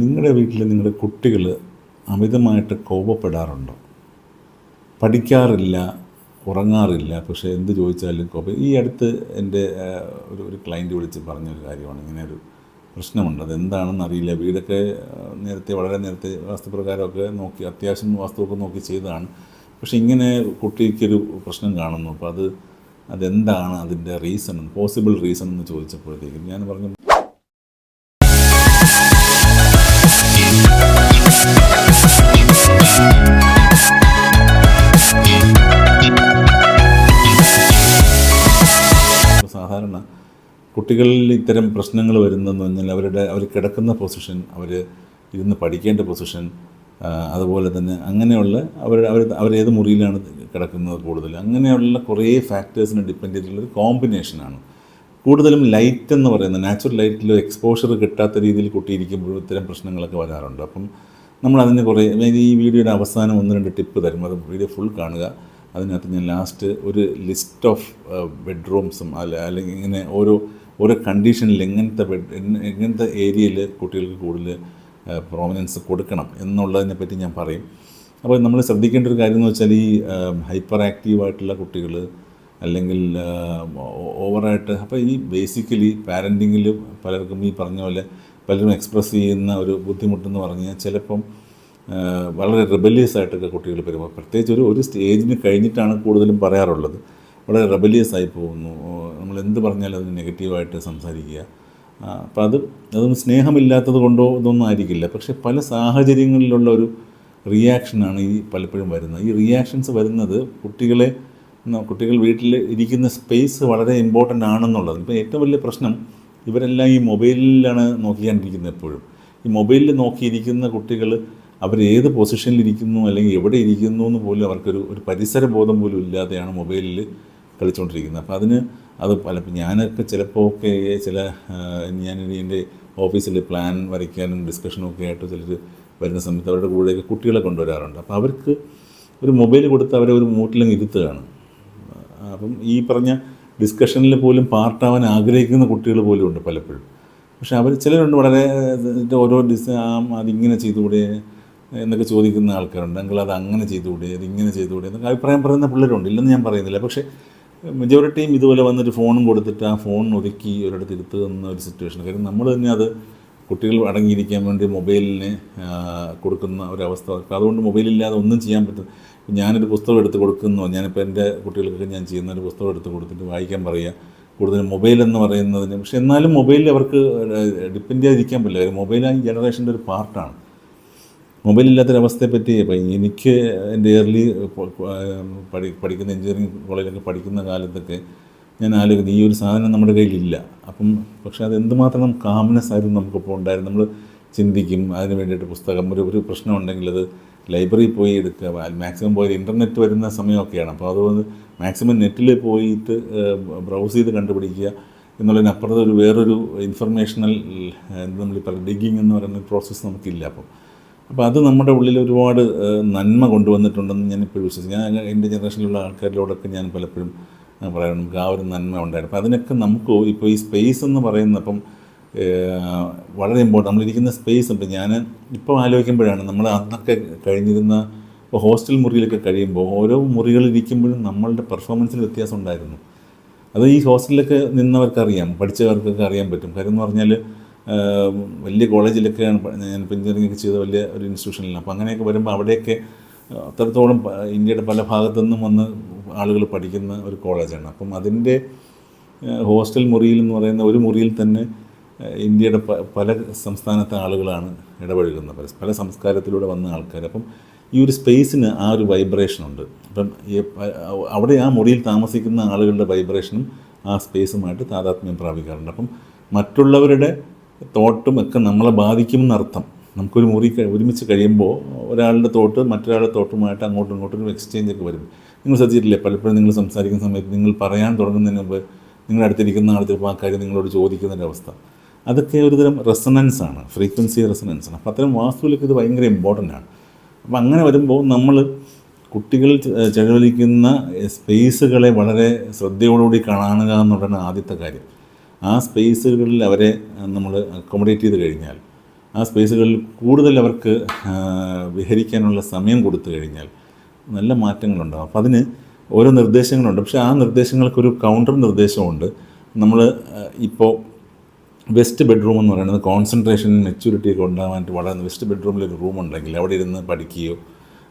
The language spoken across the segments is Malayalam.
നിങ്ങളുടെ വീട്ടിൽ നിങ്ങളുടെ കുട്ടികൾ അമിതമായിട്ട് കോപപ്പെടാറുണ്ടോ? പഠിക്കാറില്ല ഉറങ്ങാറില്ല പക്ഷേ എന്ത് ചോദിച്ചാലും കോപ ഈ അടുത്ത് എന്റെ ഒരു ഒരു ക്ലയന്റ് വിളിച്ച് പറഞ്ഞൊരു കാര്യമാണ് ഇങ്ങനെ ഒരു പ്രശ്നമുണ്ട്. അതെന്താണെന്ന് അറിയില്ല. വീടൊക്കെ നേരത്തെ വളരെ നേരത്തെ വാസ്തുപ്രകാരമൊക്കെ നോക്കി അത്യാവശ്യം വാസ്തുവൊക്കെ നോക്കി ചെയ്തതാണ്. പക്ഷേ ഇങ്ങനെ കുട്ടിക്കൊരു പ്രശ്നം കാണുന്നു. അപ്പോൾ അത് അതെന്താണ് അതിന്റെ റീസൺ പോസിബിൾ റീസൺ എന്ന് ചോദിച്ചപ്പോഴത്തേക്കും ഞാൻ പറഞ്ഞു കുട്ടികളിൽ ഇത്തരം പ്രശ്നങ്ങൾ വരുന്നതെന്ന് പറഞ്ഞാൽ അവരുടെ അവർ കിടക്കുന്ന പൊസിഷൻ അവർ ഇരുന്ന് പഠിക്കേണ്ട പൊസിഷൻ അതുപോലെ തന്നെ അങ്ങനെയുള്ള അവർ അവർ അവരേത് മുറിയിലാണ് കിടക്കുന്നത് കൂടുതൽ. അങ്ങനെയുള്ള കുറേ ഫാക്ടേഴ്സിനെ ഡിപ്പെൻഡ് ചെയ്തിട്ടുള്ളൊരു കോമ്പിനേഷനാണ് കൂടുതലും ലൈറ്റ് എന്ന് പറയുന്നത് നാച്ചുറൽ ലൈറ്റിൽ എക്സ്പോഷർ കിട്ടാത്ത രീതിയിൽ കുട്ടിയിരിക്കുമ്പോഴും ഇത്തരം പ്രശ്നങ്ങളൊക്കെ വരാറുണ്ട്. അപ്പം നമ്മൾ അതിന് കുറേ ഈ വീഡിയോയുടെ അവസാനം ഒന്ന് രണ്ട് ടിപ്പ് തരും. അത് വീഡിയോ ഫുൾ കാണുക. അതിനകത്ത് ഞാൻ ലാസ്റ്റ് ഒരു ലിസ്റ്റ് ഓഫ് ബെഡ്റൂംസും അല്ല അല്ലെങ്കിൽ ഇങ്ങനെ ഓരോ ഓരോ കണ്ടീഷനിൽ എങ്ങനത്തെ ബെഡ് എങ്ങനത്തെ ഏരിയയിൽ കുട്ടികൾക്ക് കൂടുതൽ പ്രോമിനൻസ് കൊടുക്കണം എന്നുള്ളതിനെ പറ്റി ഞാൻ പറയും. അപ്പോൾ നമ്മൾ ശ്രദ്ധിക്കേണ്ട ഒരു കാര്യം എന്ന് വെച്ചാൽ ഈ ഹൈപ്പർ ആക്റ്റീവായിട്ടുള്ള കുട്ടികൾ അല്ലെങ്കിൽ ഓവറായിട്ട് അപ്പോൾ ഈ ബേസിക്കലി പാരന്റിങ്ങിൽ പലർക്കും ഈ പറഞ്ഞ പോലെ പലരും എക്സ്പ്രസ് ചെയ്യുന്ന ഒരു ബുദ്ധിമുട്ടെന്ന് പറഞ്ഞാൽ ചിലപ്പം വളരെ റെബലിയസ് ആയിട്ടൊക്കെ കുട്ടികൾ പെരുമാറും. പ്രത്യേകിച്ച് ഒരു ഒരു സ്റ്റേജിന് കഴിഞ്ഞിട്ടാണ് കൂടുതലും പറയാറുള്ളത്. വളരെ റെബലിയസ് ആയി പോകുന്നു. നമ്മൾ എന്ത് പറഞ്ഞാലും അതിന് നെഗറ്റീവായിട്ട് സംസാരിക്കുക. അപ്പം അത് അതൊന്നും സ്നേഹമില്ലാത്തത് കൊണ്ടോ ഇതൊന്നും ആയിരിക്കില്ല. പക്ഷേ പല സാഹചര്യങ്ങളിലുള്ള ഒരു റിയാക്ഷനാണ് ഈ പലപ്പോഴും വരുന്നത്. ഈ റിയാക്ഷൻസ് വരുന്നത് കുട്ടികളെ കുട്ടികൾ വീട്ടിൽ ഇരിക്കുന്ന സ്പേസ് വളരെ ഇമ്പോർട്ടന്റ് ആണെന്നുള്ളത് ഇപ്പം ഏറ്റവും വലിയ പ്രശ്നം ഇവരെല്ലാം ഈ മൊബൈലിലാണ് നോക്കിക്കൊണ്ടിരിക്കുന്നത് എപ്പോഴും. ഈ മൊബൈലിൽ നോക്കിയിരിക്കുന്ന കുട്ടികൾ അവർ ഏത് പൊസിഷനിൽ ഇരിക്കുന്നു അല്ലെങ്കിൽ എവിടെ ഇരിക്കുന്നു എന്ന് പോലും അവർക്കൊരു ഒരു പരിസര ബോധം പോലും ഇല്ലാതെയാണ് മൊബൈലിൽ കളിച്ചുകൊണ്ടിരിക്കുന്നത് അപ്പോൾ അതിന് അത് പല ഞാനൊക്കെ ചിലപ്പോൾ ഒക്കെ ചില ഞാൻ എന്റെ ഓഫീസിൽ പ്ലാൻ വരയ്ക്കാനും ഡിസ്കഷനും ഒക്കെ ആയിട്ട് ചിലർ വരുന്ന സമയത്ത് അവരുടെ കൂടെയൊക്കെ കുട്ടികളെ കൊണ്ടുവരാറുണ്ട്. അപ്പോൾ അവർക്ക് ഒരു മൊബൈൽ കൊടുത്ത് അവരെ ഒരു മൂട്ടിലങ്ങ് ഇരുത്തുകയാണ്. അപ്പം ഈ പറഞ്ഞ ഡിസ്കഷനിൽ പോലും പാർട്ടാവാൻ ആഗ്രഹിക്കുന്ന കുട്ടികൾ പോലും ഉണ്ട് പലപ്പോഴും. പക്ഷേ അവർ ചിലരുണ്ട് വളരെ ഓരോ ഡിസ് അതിങ്ങനെ ചെയ്തുകൂടെ എന്നൊക്കെ ചോദിക്കുന്ന ആൾക്കാരുണ്ട്. എങ്കിൽ അത് അങ്ങനെ ചെയ്തുകൂടെ? അത് ഇങ്ങനെ ചെയ്തുകൂടെ? എന്നൊക്കെ അഭിപ്രായം പറയുന്ന പിള്ളേരുണ്ട്. ഇല്ലെന്ന് ഞാൻ പറയുന്നില്ല. പക്ഷേ മെജോറിറ്റിയും ഇതുപോലെ വന്നിട്ട് ഫോണും കൊടുത്തിട്ട് ആ ഫോൺ ഒതുക്കി ഒരിടത്ത് ഇരുത്തുന്ന ഒരു സിറ്റുവേഷൻ കാര്യം നമ്മൾ തന്നെ അത് കുട്ടികൾ അടങ്ങിയിരിക്കാൻ വേണ്ടി മൊബൈലിന് കൊടുക്കുന്ന ഒരവസ്ഥ. അതുകൊണ്ട് മൊബൈലില്ലാതെ ഒന്നും ചെയ്യാൻ പറ്റും ഞാനൊരു പുസ്തകം എടുത്ത് കൊടുക്കുന്നു. ഞാനിപ്പോൾ എന്റെ കുട്ടികൾക്കൊക്കെ ഞാൻ ചെയ്യുന്ന ഒരു പുസ്തകം എടുത്ത് കൊടുത്തിട്ട് വായിക്കാൻ പറയുക. കൂടുതൽ മൊബൈൽ എന്ന് പറയുന്നതിന് പക്ഷെ എന്നാലും മൊബൈലിൽ അവർക്ക് ഡിപ്പെൻഡ് ചെയ്തിരിക്കാൻ പറ്റില്ല. മൊബൈൽ ആ ജനറേഷന്റെ ഒരു പാർട്ടാണ് മൊബൈലില്ലാത്തൊരവസ്ഥയെ പറ്റി ഇപ്പം എനിക്ക് എന്റെ ഇയർലി പഠി പഠിക്കുന്ന എഞ്ചിനീയറിംഗ് കോളേജിലൊക്കെ പഠിക്കുന്ന കാലത്തൊക്കെ ഞാൻ ആലോചിക്കുന്നത് ഈ ഒരു സാധനം നമ്മുടെ കയ്യിലില്ല. അപ്പം പക്ഷേ അത് എന്തുമാത്രം കാംനെസ് ആയിരുന്നു നമുക്കിപ്പോൾ ഉണ്ടായിരുന്നു നമ്മൾ ചിന്തിക്കും അതിന് വേണ്ടിയിട്ട് പുസ്തകം ഒരു ഒരു പ്രശ്നം ഉണ്ടെങ്കിൽ അത് ലൈബ്രറിയിൽ പോയി എടുക്കുക മാക്സിമം പോയി ഇന്റർനെറ്റ് വരുന്ന സമയമൊക്കെയാണ്. അപ്പോൾ അതുകൊണ്ട് മാക്സിമം നെറ്റിൽ പോയിട്ട് ബ്രൗസ് ചെയ്ത് കണ്ടുപിടിക്കുക എന്നുള്ളതിനപ്പുറത്ത് ഒരു വേറൊരു ഇൻഫർമേഷണൽ നമ്മൾ പറയുക ഡിഗിങ് എന്ന് പറയുന്ന പ്രോസസ്സ് നമുക്കില്ല. അപ്പം അപ്പോൾ അത് നമ്മുടെ ഉള്ളിൽ ഒരുപാട് നന്മ കൊണ്ടുവന്നിട്ടുണ്ടെന്ന് ഞാൻ ഇപ്പോഴും വിശ്വസിക്കും ഞാൻ എന്റെ ജനറേഷനിലുള്ള ആൾക്കാരിലോടൊക്കെ ഞാൻ പലപ്പോഴും പറയാറുണ്ട്. നമുക്ക് ആ ഒരു നന്മ ഉണ്ടായിരുന്നു. അപ്പോൾ അതിനൊക്കെ നമുക്ക് ഇപ്പോൾ ഈ സ്പേസ് എന്ന് പറയുന്ന ഏഹ്, വളരെ ഇമ്പോർട്ടന്റ് നമ്മളിരിക്കുന്ന സ്പേസ് ഇപ്പം ഞാൻ ഇപ്പോൾ ആലോചിക്കുമ്പോഴാണ് നമ്മൾ അന്നൊക്കെ കഴിഞ്ഞിരുന്ന ഇപ്പോൾ ഹോസ്റ്റൽ മുറിയിലൊക്കെ കഴിയുമ്പോൾ ഓരോ മുറികളിലിരിക്കുമ്പോഴും നമ്മളുടെ പെർഫോമൻസിൽ വ്യത്യാസം ഉണ്ടായിരുന്നു. അത് ഈ ഹോസ്റ്റലിലൊക്കെ നിന്നവർക്കറിയാം. പഠിച്ചവർക്കൊക്കെ അറിയാൻ പറ്റും. കാര്യം എന്ന് പറഞ്ഞാൽ വലിയ കോളേജിലൊക്കെയാണ് ഞാൻ ഞാൻ എഞ്ചിനീയറിംഗ് ചെയ്ത വലിയ ഒരു ഇൻസ്റ്റിറ്റ്യൂഷനിലാണ് അപ്പോൾ അങ്ങനെയൊക്കെ വരുമ്പോൾ അവിടെയൊക്കെ അത്രത്തോളം ഇന്ത്യയുടെ പല ഭാഗത്തു നിന്നും വന്ന് ആളുകൾ പഠിക്കുന്ന ഒരു കോളേജാണ്. അപ്പം അതിന്റെ ഹോസ്റ്റൽ മുറിയിൽ എന്ന് പറയുന്ന ഒരു മുറിയിൽ തന്നെ ഇന്ത്യയുടെ പല സംസ്ഥാനത്തെ ആളുകളാണ് ഇടപഴകുന്നത്. പല പല സംസ്കാരത്തിലൂടെ വന്ന ആൾക്കാർ. അപ്പം ഈ ഒരു സ്പേസിന് ആ ഒരു വൈബ്രേഷനുണ്ട് അപ്പം അവിടെ ആ മുറിയിൽ താമസിക്കുന്ന ആളുകളുടെ വൈബ്രേഷനും ആ സ്പേസുമായിട്ട് താതാത്മ്യം പ്രാപിക്കാറുണ്ട്. അപ്പം മറ്റുള്ളവരുടെ തോട്ടും ഒക്കെ നമ്മളെ ബാധിക്കുമെന്നർത്ഥം നമുക്കൊരു മുറി ഒരുമിച്ച് കഴിയുമ്പോൾ ഒരാളുടെ തോട്ട് മറ്റൊരാളുടെ തോട്ടുമായിട്ട് അങ്ങോട്ടും ഇങ്ങോട്ടും ഒരു എക്സ്ചേഞ്ച് ഒക്കെ വരും. നിങ്ങൾ ശ്രദ്ധിച്ചിട്ടില്ലേ? പലപ്പോഴും നിങ്ങൾ സംസാരിക്കുന്ന സമയത്ത് നിങ്ങൾ പറയാൻ തുടങ്ങുന്നതിന് മുമ്പ് നിങ്ങളുടെ അടുത്തിരിക്കുന്ന ആൾ ചിലപ്പോൾ ആ കാര്യം നിങ്ങളോട് ചോദിക്കുന്നൊരവസ്ഥ അതൊക്കെ ഒരുതരം റെസണൻസ് ആണ്. ഫ്രീക്വൻസി റെസണൻസ് ആണ്. അപ്പോൾ അത്തരം വാസ്തുവിലൊക്കെ ഇത് ഭയങ്കര ഇമ്പോർട്ടന്റ് ആണ്. അപ്പോൾ അങ്ങനെ വരുമ്പോൾ നമ്മൾ കുട്ടികൾ ചെലവഴിക്കുന്ന സ്പേസുകളെ വളരെ ശ്രദ്ധയോടുകൂടി കാണുക എന്നുള്ളതാണ് ആദ്യത്തെ കാര്യം. ആ സ്പേസുകളിൽ അവരെ നമ്മൾ അക്കോമഡേറ്റ് ചെയ്ത് കഴിഞ്ഞാൽ ആ സ്പേസുകളിൽ കൂടുതൽ അവർക്ക് വിഹരിക്കാനുള്ള സമയം കൊടുത്തു കഴിഞ്ഞാൽ നല്ല മാറ്റങ്ങളുണ്ടാകും അപ്പോൾ അതിന് ഓരോ നിർദ്ദേശങ്ങളുണ്ട്. പക്ഷേ ആ നിർദ്ദേശങ്ങൾക്കൊരു കൗണ്ടർ നിർദ്ദേശമുണ്ട്. നമ്മൾ ഇപ്പോൾ വെസ്റ്റ് ബെഡ്റൂം എന്ന് പറയുന്നത് കോൺസെൻട്രേഷൻ മെച്യൂരിറ്റി ഒക്കെ ഉണ്ടാകാനായിട്ട് വളരെ വെസ്റ്റ് ബെഡ്റൂമിൽ ഒരു റൂം ഉണ്ടെങ്കിൽ അവിടെ ഇരുന്ന് പഠിക്കുകയോ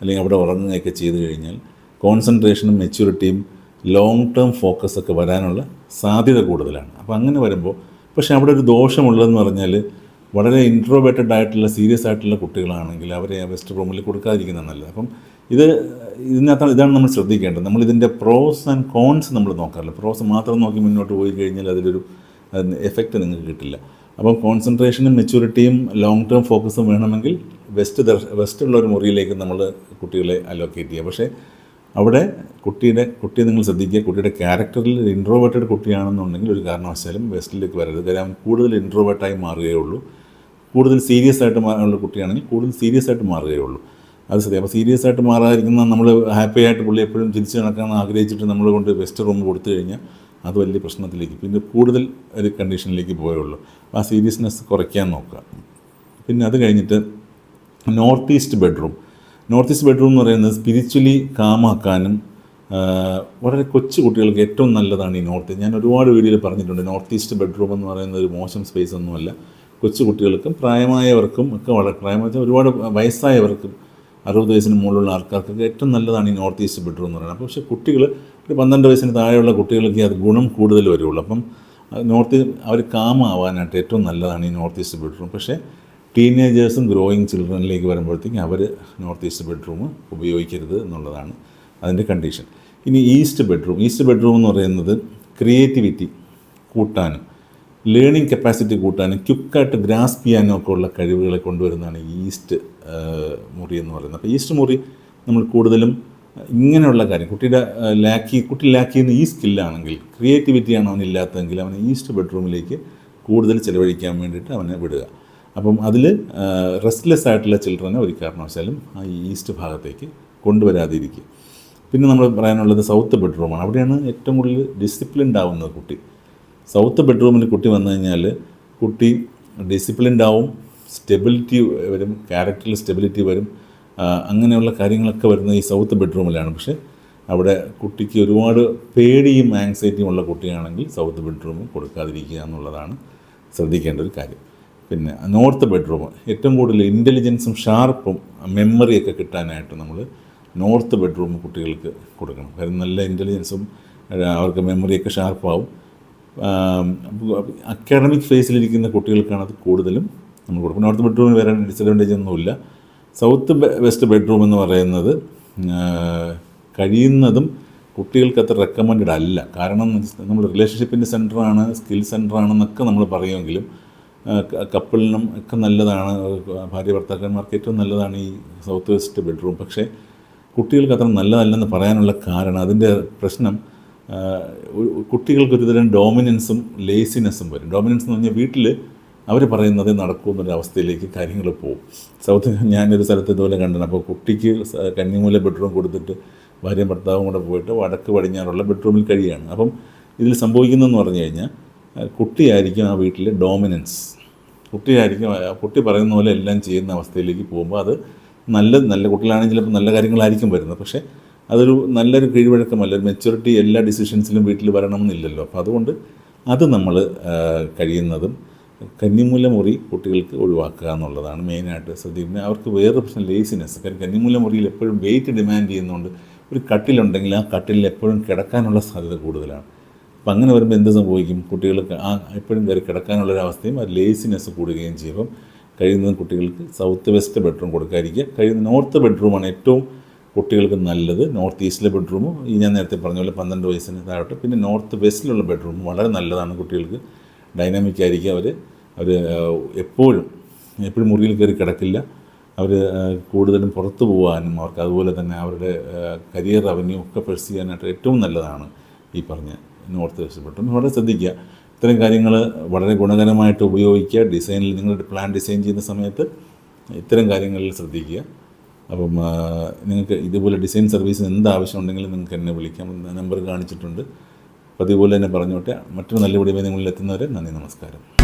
അല്ലെങ്കിൽ അവിടെ ഉറങ്ങുകയൊക്കെ ചെയ്തു കഴിഞ്ഞാൽ കോൺസെൻട്രേഷനും മെച്യൂരിറ്റിയും ലോങ് ടേം ഫോക്കസ് ഒക്കെ വരാനുള്ള സാധ്യത കൂടുതലാണ്. അപ്പോൾ അങ്ങനെ വരുമ്പോൾ പക്ഷേ അവിടെ ഒരു ദോഷമുള്ളതെന്ന് പറഞ്ഞാൽ വളരെ ഇൻട്രോവേറ്റഡ് ആയിട്ടുള്ള സീരിയസ് ആയിട്ടുള്ള കുട്ടികളാണെങ്കിൽ അവരെ വെസ്റ്റ് റൂമിൽ കൊടുക്കാതിരിക്കുന്നത് നല്ലത്. അപ്പം ഇത് ഇതിനകത്താണ് ഇതാണ് നമ്മൾ ശ്രദ്ധിക്കേണ്ടത്. നമ്മൾ ഇതിന്റെ പ്രോസ് ആൻഡ് കോൺസ് നമ്മൾ നോക്കാറില്ല. പ്രോസ് മാത്രം നോക്കി മുന്നോട്ട് പോയി കഴിഞ്ഞാൽ അതിലൊരു എഫക്റ്റ് നിങ്ങൾക്ക് കിട്ടില്ല. അപ്പം കോൺസെൻട്രേഷനും മെച്യൂരിറ്റിയും ലോങ് ടേം ഫോക്കസും വേണമെങ്കിൽ വെസ്റ്റ് ദർശ വെസ്റ്റുള്ള ഒരു മുറിയിലേക്ക് നമ്മൾ കുട്ടികളെ അലോക്കേറ്റ് ചെയ്യുക. പക്ഷേ അവിടെ കുട്ടിയുടെ കുട്ടിയെ നിങ്ങൾ ശ്രദ്ധിക്കുക. കുട്ടിയുടെ ക്യാരക്ടറിൽ ഇൻട്രോവേർട്ടഡ് കുട്ടിയാണെന്നുണ്ടെങ്കിൽ ഒരു കാരണവശാലും വെസ്റ്റിലേക്ക് വരരുത്. കാര്യം കൂടുതൽ ഇൻട്രോവേർട്ടായി മാറുകയുള്ളൂ കൂടുതൽ സീരിയസ് ആയിട്ട് ഉള്ള കുട്ടിയാണെങ്കിൽ കൂടുതൽ സീരിയസ് ആയിട്ട് മാറുകയുള്ളൂ അത് സത്യം. അപ്പോൾ സീരിയസ് ആയിട്ട് മാറാതിരിക്കുന്ന നമ്മൾ ഹാപ്പി ആയിട്ട് പുള്ളി എപ്പോഴും ചിരിച്ച് നടക്കാൻ ആഗ്രഹിച്ചിട്ട് നമ്മൾ കൊണ്ട് വെസ്റ്റ് റൂം കൊടുത്തു കഴിഞ്ഞാൽ അത് വലിയ പ്രശ്നത്തിലേക്ക് പിന്നെ കൂടുതൽ ഒരു കണ്ടീഷനിലേക്ക് പോയുള്ളൂ ആ സീരിയസ്നെസ് കുറയ്ക്കാൻ നോക്കുക. പിന്നെ അത് കഴിഞ്ഞിട്ട് north east bedroom north east bedroom എന്ന് പറയുന്നത് സ്പിരിച്വലി കാമാക്കാനും വളരെ കൊച്ചു കുട്ടികൾക്ക് ഏറ്റവും നല്ലതാണ് ഈ നോർത്ത്. ഞാൻ ഒരുപാട് വീഡിയോയിൽ പറഞ്ഞിട്ടുണ്ട് നോർത്ത് ഈസ്റ്റ് ബെഡ്റൂം എന്ന് പറയുന്ന ഒരു മോശം സ്പേസ് ഒന്നുമല്ല കൊച്ചു കുട്ടികൾക്കും പ്രായമായവർക്കും ഒക്കെ വളരെ പ്രായമായ ഒരുപാട് വയസ്സായവർക്കും അറുപത് വയസ്സിന് മുകളിലുള്ള ആൾക്കാർക്കൊക്കെ ഏറ്റവും നല്ലതാണ് ഈ നോർത്ത് ഈസ്റ്റ് ബെഡ്റൂം എന്ന് പറയുന്നത്. അപ്പോൾ പക്ഷേ കുട്ടികൾ ഒരു പന്ത്രണ്ട് വയസ്സിന് താഴെയുള്ള കുട്ടികൾക്ക് അത് ഗുണം കൂടുതൽ വരുള്ളൂ. അപ്പം നോർത്ത് അവർ കാമാവാനായിട്ട് ഏറ്റവും നല്ലതാണ് ഈ നോർത്ത് ഈസ്റ്റ് ബെഡ്റൂം. പക്ഷേ ടീനേജേഴ്സും ഗ്രോയിങ് ചിൽഡ്രനിലേക്ക് വരുമ്പോഴത്തേക്കും അവർ നോർത്ത് ഈസ്റ്റ് ബെഡ്റൂം ഉപയോഗിക്കരുത് എന്നുള്ളതാണ് അതിന്റെ കണ്ടീഷൻ. ഇനി ഈസ്റ്റ് ബെഡ്റൂം. ഈസ്റ്റ് ബെഡ്റൂം എന്ന് പറയുന്നത് ക്രിയേറ്റിവിറ്റി കൂട്ടാനും ലേണിംഗ് കപ്പാസിറ്റി കൂട്ടാനും ക്യുക്കായിട്ട് ഗ്രാസ്പ് ചെയ്യാനും ഒക്കെ ഉള്ള കഴിവുകളെ കൊണ്ടുവരുന്നതാണ് ഈസ്റ്റ് മുറി എന്ന് പറയുന്നത്. അപ്പോൾ ഈസ്റ്റ് മുറി നമ്മൾ കൂടുതലും ഇങ്ങനെയുള്ള കാര്യം കുട്ടിയുടെ ലാക്കി കുട്ടി ലാക്ക് ചെയ്യുന്ന ഈ സ്കില്ലാണെങ്കിൽ ക്രിയേറ്റിവിറ്റിയാണ് അവനില്ലാത്തതെങ്കിൽ അവനെ ഈസ്റ്റ് ബെഡ്റൂമിലേക്ക് കൂടുതൽ ചിലവഴിക്കാൻ വേണ്ടിയിട്ട് അവനെ വിടുക. അപ്പം അതിൽ റെസ്റ്റ്ലെസ് ആയിട്ടുള്ള ചിൽഡ്രനെ ഒരു കാരണവശാലും ആ ഈസ്റ്റ് ഭാഗത്തേക്ക് കൊണ്ടുവരാതിരിക്കുക. പിന്നെ നമ്മൾ പറയാനുള്ളത് സൗത്ത് ബെഡ്റൂമാണ് അവിടെയാണ് ഏറ്റവും കൂടുതൽ ഡിസിപ്ലിൻഡ് ആവുന്നത് കുട്ടി. സൗത്ത് ബെഡ്റൂമിൽ കുട്ടി വന്നു കഴിഞ്ഞാൽ കുട്ടി ഡിസിപ്ലിൻഡ് ആവും സ്റ്റെബിലിറ്റി വരും ക്യാരക്ടറിൽ സ്റ്റെബിലിറ്റി വരും. അങ്ങനെയുള്ള കാര്യങ്ങളൊക്കെ വരുന്നത് ഈ സൗത്ത് ബെഡ്റൂമിലാണ് പക്ഷേ അവിടെ കുട്ടിക്ക് ഒരുപാട് പേടിയും ആങ്സൈറ്റിയും ഉള്ള കുട്ടിയാണെങ്കിൽ സൗത്ത് ബെഡ്റൂം കൊടുക്കാതിരിക്കുക എന്നുള്ളതാണ് ശ്രദ്ധിക്കേണ്ട ഒരു കാര്യം. പിന്നെ നോർത്ത് ബെഡ്റൂം. ഏറ്റവും കൂടുതൽ ഇന്റലിജൻസും ഷാർപ്പും മെമ്മറിയൊക്കെ കിട്ടാനായിട്ട് നമ്മൾ നോർത്ത് ബെഡ്റൂം കുട്ടികൾക്ക് കൊടുക്കണം. കാര്യം നല്ല ഇന്റലിജൻസും അവർക്ക് മെമ്മറിയൊക്കെ ഷാർപ്പാവും അക്കാഡമിക് ഫേസിലിരിക്കുന്ന കുട്ടികൾക്കാണ് അത് കൂടുതലും നമ്മൾ കൊടുക്കും നോർത്ത് ബെഡ്റൂമിൽ വരാൻ ഡിസഡ്വാന്റേജ് ഒന്നുമില്ല. സൗത്ത് വെസ്റ്റ് ബെഡ്റൂം എന്ന് പറയുന്നത് കഴിയുന്നതും കുട്ടികൾക്ക് അത്ര റെക്കമെൻഡ് അല്ല. കാരണം നമ്മൾ റിലേഷൻഷിപ്പിന്റെ സെന്ററാണ് സ്കിൽ സെന്ററാണെന്നൊക്കെ നമ്മൾ പറയുമെങ്കിലും കപ്പിളിനും ഒക്കെ നല്ലതാണ് ഭാര്യ ഭർത്താക്കന്മാർക്ക് ഏറ്റവും നല്ലതാണ് ഈ സൗത്ത് വെസ്റ്റ് ബെഡ്റൂം പക്ഷേ കുട്ടികൾക്ക് അത്ര നല്ലതല്ലെന്ന് പറയാനുള്ള കാരണം അതിന്റെ പ്രശ്നം കുട്ടികൾക്ക് ഒരുതരം ഡോമിനൻസും ലേസിനെസ്സും വരും. ഡോമിനൻസ് എന്ന് പറഞ്ഞാൽ വീട്ടിൽ അവർ പറയുന്നത് നടക്കൂ അവസ്ഥയിലേക്ക് കാര്യങ്ങൾ പോകും. സൗത്ത് ഞാനൊരു സ്ഥലത്ത് ഇതുപോലെ കണ്ടത് അപ്പോൾ കുട്ടിക്ക് കന്നിമൂല ബെഡ്റൂം കൊടുത്തിട്ട് ഭാര്യയും ഭർത്താവും കൂടെ പോയിട്ട് വടക്ക് പടിഞ്ഞാറുള്ള ബെഡ്റൂമിൽ കഴിയുകയാണ്. അപ്പം ഇതിൽ സംഭവിക്കുന്നതെന്ന് പറഞ്ഞു കഴിഞ്ഞാൽ കുട്ടിയായിരിക്കും ആ വീട്ടിലെ ഡോമിനൻസ് കുട്ടിയായിരിക്കും കുട്ടി പറയുന്ന പോലെ എല്ലാം ചെയ്യുന്ന അവസ്ഥയിലേക്ക് പോകുമ്പോൾ അത് നല്ല നല്ല കുട്ടികളാണെങ്കിൽ ചിലപ്പോൾ നല്ല കാര്യങ്ങളായിരിക്കും വരുന്നത്. പക്ഷേ അതൊരു നല്ലൊരു കീഴ്വഴക്കമല്ല. ഒരു മെച്യൂരിറ്റി എല്ലാ ഡിസിഷൻസിലും വീട്ടിൽ വരണമെന്നില്ലല്ലോ. അപ്പോൾ അതുകൊണ്ട് അത് നമ്മൾ കഴിയുന്നതും കന്നിമൂലമുറി കുട്ടികൾക്ക് ഒഴിവാക്കുക എന്നുള്ളതാണ് മെയിനായിട്ട് ശ്രദ്ധിക്കുന്നത്. അവർക്ക് വേറൊരു പ്രശ്നം ലേസിനെസ് കാര്യം കന്നിമൂലമുറിയിൽ എപ്പോഴും വെയിറ്റ് ഡിമാൻഡ് ചെയ്യുന്നതുകൊണ്ട് ഒരു കട്ടിലുണ്ടെങ്കിൽ ആ കട്ടിലിൽ എപ്പോഴും കിടക്കാനുള്ള സാധ്യത കൂടുതലാണ്. അപ്പം അങ്ങനെ വരുമ്പോൾ എന്ത് സംഭവിക്കും? കുട്ടികൾക്ക് ആ എപ്പോഴും കയറി കിടക്കാനുള്ളൊരവസ്ഥയും ആ ലേസിനെസ് കൂടുകയും ചെയ്യും. കഴിയുന്നതും കുട്ടികൾക്ക് സൗത്ത് വെസ്റ്റ് ബെഡ്റൂം കൊടുക്കാതിരിക്കുക. കഴിയുന്ന നോർത്ത് ബെഡ്റൂമാണ് ഏറ്റവും കുട്ടികൾക്ക് നല്ലത്. നോർത്ത് ഈസ്റ്റിലെ ബെഡ്റൂമും ഈ ഞാൻ നേരത്തെ പറഞ്ഞ പോലെ പന്ത്രണ്ട് വയസ്സിന് താഴോട്ട്. പിന്നെ നോർത്ത് വെസ്റ്റിലുള്ള ബെഡ്റൂം വളരെ നല്ലതാണ് കുട്ടികൾക്ക്. ഡൈനാമിക് ആയിരിക്കും അവർ അവർ എപ്പോഴും എപ്പോഴും മുറിയിൽ കയറി കിടക്കില്ല. അവർ കൂടുതലും പുറത്തു പോകാനും അവർക്ക് അതുപോലെ തന്നെ അവരുടെ കരിയർ റവന്യൂ ഒക്കെ പെർസ് ചെയ്യാനായിട്ട് ഏറ്റവും നല്ലതാണ് ഈ പറഞ്ഞ നോർത്ത് ബട്ടൺ വളരെ ശ്രദ്ധിക്കുക. ഇത്തരം കാര്യങ്ങൾ വളരെ ഗുണകരമായിട്ട് ഉപയോഗിക്കുക. ഡിസൈനിൽ നിങ്ങൾ പ്ലാൻ ഡിസൈൻ ചെയ്യുന്ന സമയത്ത് ഇത്തരം കാര്യങ്ങളിൽ ശ്രദ്ധിക്കുക. അപ്പം നിങ്ങൾക്ക് ഇതുപോലെ ഡിസൈൻ സർവീസിന് എന്ത് ആവശ്യമുണ്ടെങ്കിലും നിങ്ങൾക്ക് എന്നെ വിളിക്കാം. നമ്പർ കാണിച്ചിട്ടുണ്ട്. അപ്പോൾ അതുപോലെ തന്നെ പറഞ്ഞോട്ടെ. മറ്റൊരു നല്ല വീഡിയോ നിങ്ങളിൽ എത്തുന്നവരെ നന്ദി നമസ്കാരം.